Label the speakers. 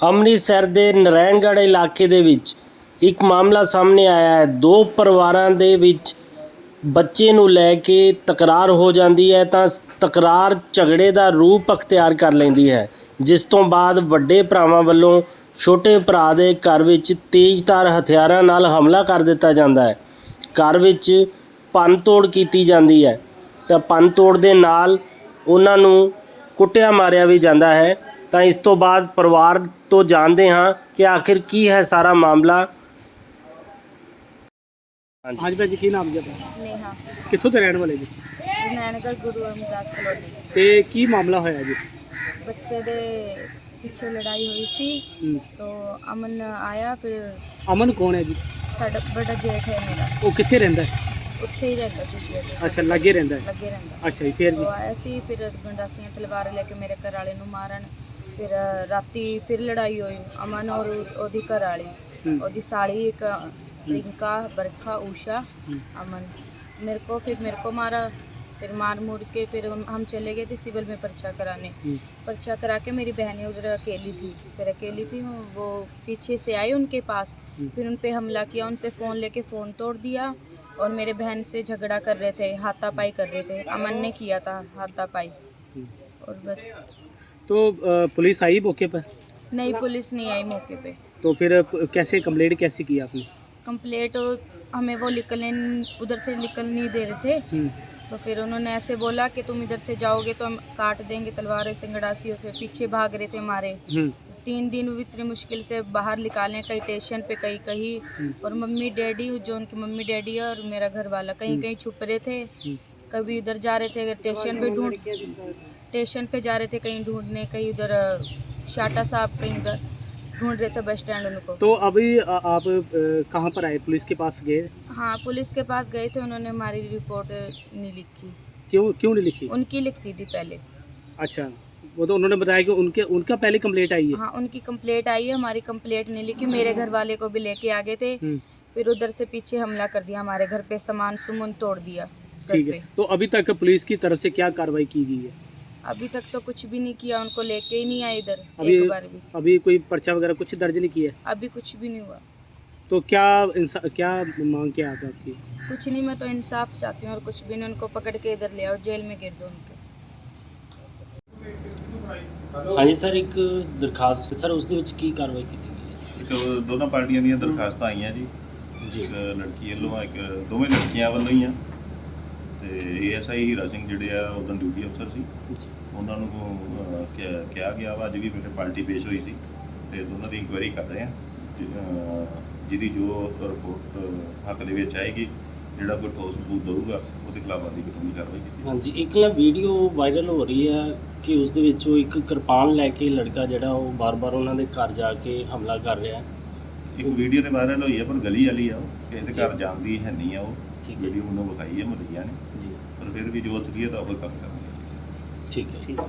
Speaker 1: ਅੰਮ੍ਰਿਤਸਰ ਦੇ ਨਰੈਣਗੜ੍ਹ ਇਲਾਕੇ ਦੇ ਵਿੱਚ ਇੱਕ ਮਾਮਲਾ ਸਾਹਮਣੇ ਆਇਆ ਹੈ। ਦੋ ਪਰਿਵਾਰਾਂ ਦੇ ਵਿੱਚ ਬੱਚੇ ਨੂੰ ਲੈ ਕੇ ਤਕਰਾਰ ਹੋ ਜਾਂਦੀ ਹੈ ਤਾਂ ਤਕਰਾਰ ਝਗੜੇ ਦਾ ਰੂਪ ਅਖਤਿਆਰ ਕਰ ਲੈਂਦੀ ਹੈ, ਜਿਸ ਤੋਂ ਬਾਅਦ ਵੱਡੇ ਭਰਾਵਾਂ ਵੱਲੋਂ ਛੋਟੇ ਭਰਾ ਦੇ ਘਰ ਵਿੱਚ ਤੇਜ਼ਧਾਰ ਹਥਿਆਰਾਂ ਨਾਲ ਹਮਲਾ ਕਰ ਦਿੱਤਾ ਜਾਂਦਾ ਹੈ। ਘਰ ਵਿੱਚ ਤੋੜ ਕੀਤੀ ਜਾਂਦੀ ਹੈ ਤਾਂ ਤੋੜ ਦੇ ਨਾਲ ਉਹਨਾਂ ਨੂੰ ਕੁੱਟਿਆ ਮਾਰਿਆ ਵੀ ਜਾਂਦਾ ਹੈ। ਤਾਂ ਇਸ ਤੋਂ ਬਾਅਦ ਪਰਿਵਾਰ ਤੋਂ ਜਾਣਦੇ ਹਾਂ ਕਿ ਆਖਿਰ ਕੀ ਹੈ ਸਾਰਾ ਮਾਮਲਾ। ਹਾਂਜੀ।
Speaker 2: ਹਾਂਜੀ ਭਾਜੀ ਕੀ ਨਾਮ ਜੀ ਆਪਣਾ?
Speaker 3: ਨੇਹਾ।
Speaker 2: ਕਿੱਥੋਂ ਦੇ ਰਹਿਣ ਵਾਲੇ ਜੀ?
Speaker 3: ਨੈਣਗੜ ਗੁਰੂ ਅਮਰਦਾਸ ਕਲੋਨੀ।
Speaker 2: ਤੇ ਕੀ ਮਾਮਲਾ ਹੋਇਆ ਜੀ?
Speaker 3: ਬੱਚੇ ਦੇ ਪਿੱਛੇ ਲੜਾਈ ਹੋਈ ਸੀ।
Speaker 2: ਹੂੰ।
Speaker 3: ਤੋ ਅਮਨ ਆਇਆ ਫਿਰ
Speaker 2: ਅਮਨ ਕੌਣ ਹੈ ਜੀ?
Speaker 3: ਸਾਡਾ ਬੜਾ ਜੇਠ ਹੈ ਮੇਰਾ।
Speaker 2: ਉਹ ਕਿੱਥੇ ਰਹਿੰਦਾ ਹੈ?
Speaker 3: ਉੱਥੇ ਹੀ ਰਹਿੰਦਾ ਸੀ ਜੀ ਅੱਗੇ।
Speaker 2: ਅੱਛਾ ਲੱਗੇ ਰਹਿੰਦਾ ਹੈ?
Speaker 3: ਲੱਗੇ ਰਹਿੰਦਾ।
Speaker 2: ਅੱਛਾ ਜੀ ਫੇਰ ਜੀ।
Speaker 3: ਉਹ ਆਇਆ ਸੀ ਫਿਰ ਗੰਡਾਸੀਆਂ ਤਲਵਾਰ ਲੈ ਕੇ ਮੇਰੇ ਘਰ ਵਾਲੇ ਨੂੰ ਮਾਰਨ। फिर राती फिर लड़ाई हुई। अमन और ओदी घर वाली
Speaker 2: हम्म।
Speaker 3: ओदी साड़ी एक रिंका बरखा उषा
Speaker 2: हम्म।
Speaker 3: अमन। मेरे को फिर मेरे को मारा। फिर मार मुड़ के फिर हम हम चले गए थे सिविल में पर्चा कराने।
Speaker 2: हम्म।
Speaker 3: पर्चा करा के मेरी बहनें उधर अकेली थी। फिर अकेली थी वो पीछे से आई उनके पास। फिर उन पर हमला किया उनसे फ़ोन लेके फ़ोन तोड़ दिया और मेरे बहन से झगड़ा कर रहे थे हाथापाई कर रहे थे। अमन ने किया था हाथापाई। और बस।
Speaker 2: तो पुलिस आई मौके पर?
Speaker 3: नहीं पुलिस नहीं आई मौके पे।
Speaker 2: तो फिर कैसे कंप्लेंट कैसे की आपने?
Speaker 3: कंप्लेट हमें वो निकलने उधर से निकल नहीं दे रहे थे।
Speaker 2: हम्म,
Speaker 3: तो फिर उन्होंने ऐसे बोला कि तुम इधर से जाओगे तो हम काट देंगे तलवारें से गड़ासियों से पीछे भाग रहे थे हमारे।
Speaker 2: हम्म,
Speaker 3: तीन दिन वो इतनी मुश्किल से बाहर निकाले कहीं स्टेशन पे कहीं कहीं।
Speaker 2: हम्म।
Speaker 3: और मम्मी डैडी जो उनकी मम्मी डैडी है और मेरा घर वाला कहीं। कहीं छुप रहे थे। कभी उधर जा रहे थे स्टेशन पे ढूंढ स्टेशन पे जा रहे थे कहीं ढूँढने कहीं उधर शाटा साहब कहीं उधर ढूंढ रहे थे बस स्टैंड उनको।
Speaker 2: तो अभी अ, आप कहाँ पर आए? पुलिस के पास गए?
Speaker 3: हाँ पुलिस के पास गए थे उन्होंने हमारी रिपोर्ट नहीं लिखी।
Speaker 2: क्यों क्यों नहीं लिखी?
Speaker 3: उनकी लिखती थी पहले।
Speaker 2: अच्छा वो तो उन्होंने बताया कि उनके उनका पहले कंप्लेंट आई है।
Speaker 3: हाँ उनकी कंप्लेंट आई है हमारी कंप्लेंट नहीं लिखी। मेरे घर वाले को भी लेके आ गए थे।
Speaker 2: हम्म,
Speaker 3: फिर उधर से पीछे हमला कर दिया हमारे घर पे सामान सुमन तोड़ दिया
Speaker 2: ठीक है। तो अभी तक पुलिस की तरफ़ से क्या कार्रवाई की गई है?
Speaker 3: अभी तक तो कुछ भी नहीं किया उनको लेके ही नहीं आए इधर
Speaker 2: अभी
Speaker 3: एक बार भी
Speaker 2: अभी कोई पर्चा वगैरह कुछ दर्ज नहीं किया है?
Speaker 3: अभी कुछ भी नहीं हुआ
Speaker 2: तो क्या इंसा, क्या मांग क्या है आपकी
Speaker 3: कुछ नहीं मैं तो इंसाफ चाहती हूँ और कुछ भी नहीं उनको पकड़ के इधर ले आओ जेल में गिर दो उनके
Speaker 1: ਹਾਂਜੀ ਸਰ ਇੱਕ ਦਰਖਾਸਤ ਸਰ ਉਸ ਦੇ ਵਿੱਚ ਕੀ ਕਾਰਵਾਈ ਕੀਤੀ ਗਈ ਹੈ
Speaker 4: ਇੱਕ ਦੋਨਾਂ ਪਾਰਟੀਆਂ ਦੀਆਂ ਦਰਖਾਸਤਾਂ ਆਈਆਂ ਜੀ
Speaker 1: ਜੀ
Speaker 4: ਇੱਕ ਲੜਕੀ ਵੱਲੋਂ ਆ, ਇੱਕ ਦੋਵੇਂ ਲੜਕੀਆਂ ਵੱਲੋਂ ਹੀ ਆ ਤੇ ਏਐਸਆਈ ਹੀਰਾ ਸਿੰਘ ਜਿਹੜੇ ਆ ਉਦੋਂ ਡਿਊਟੀ ਅਫਸਰ ਸੀ। ਉਹਨਾਂ ਨੂੰ ਅਹ, ਕਿਹਾ- ਕਿਹਾ ਗਿਆ ਵਾ ਅੱਜ ਵੀ ਮੇਰੇ ਪਾਰਟੀ ਪੇਸ਼ ਹੋਈ ਸੀ। ਤੇ ਦੋਨਾਂ ਦੀ ਇਨਕੁਆਇਰੀ ਕਰ ਰਹੇ ਆ। ਜਿ- ਅਹ, ਜਿਹਦੀ ਜੋ ਰਿਪੋਰਟ ਹੱਕ ਦੇ ਵਿੱਚ ਆਏਗੀ ਜਿਹੜਾ ਕੋਈ ਠੋਸ ਸਬੂਤ ਦਊਗਾ ਉਹਦੇ ਖਿਲਾਫ ਆਦੀ ਕਾਨੂੰਨੀ ਕਾਰਵਾਈ ਕੀਤੀ।
Speaker 1: ਹਾਂਜੀ ਇੱਕ ਨਾ ਵੀਡੀਓ ਵਾਇਰਲ ਹੋ ਰਹੀ ਹੈ ਕਿ ਉਸ ਦੇ ਵਿੱਚ ਉਹ ਇੱਕ ਕਿਰਪਾਨ ਲੈ ਕੇ ਲੜਕਾ ਜਿਹੜਾ ਉਹ ਬਾਰ-ਬਾਰ ਉਹਨਾਂ ਦੇ ਘਰ ਜਾ ਕੇ ਹਮਲਾ ਕਰ ਰਿਹਾ। ਹੈ
Speaker 4: ਇੱਕ ਵੀਡੀਓ ਤੇ ਵਾਇਰਲ ਹੋਈ ਹੈ ਪਰ ਗਲੀ ਵਾਲੀ ਆ ਉਹ। ਕਿਸੇ ਦੇ ਘਰ। ਜਾਂਦੀ ਹੈ ਨਹੀਂ ਆ ਉਹ।
Speaker 1: ਠੀਕ ਹੈ।
Speaker 4: ਵੀਡੀਓ ਮੈਨੂੰ ਵਿਖਾਈ ਹੈ ਮੁਹੱਈਆ ਨੇ।
Speaker 1: ਜੀ।
Speaker 4: ਪਰ ਫਿਰ ਵੀ ਜੋ ਅਸਲੀਅਤ ਆ ਉਹ ਕੰਮ ਕਰਾਂਗੇ
Speaker 1: ਠੀਕ ਹੈ।
Speaker 2: ठीक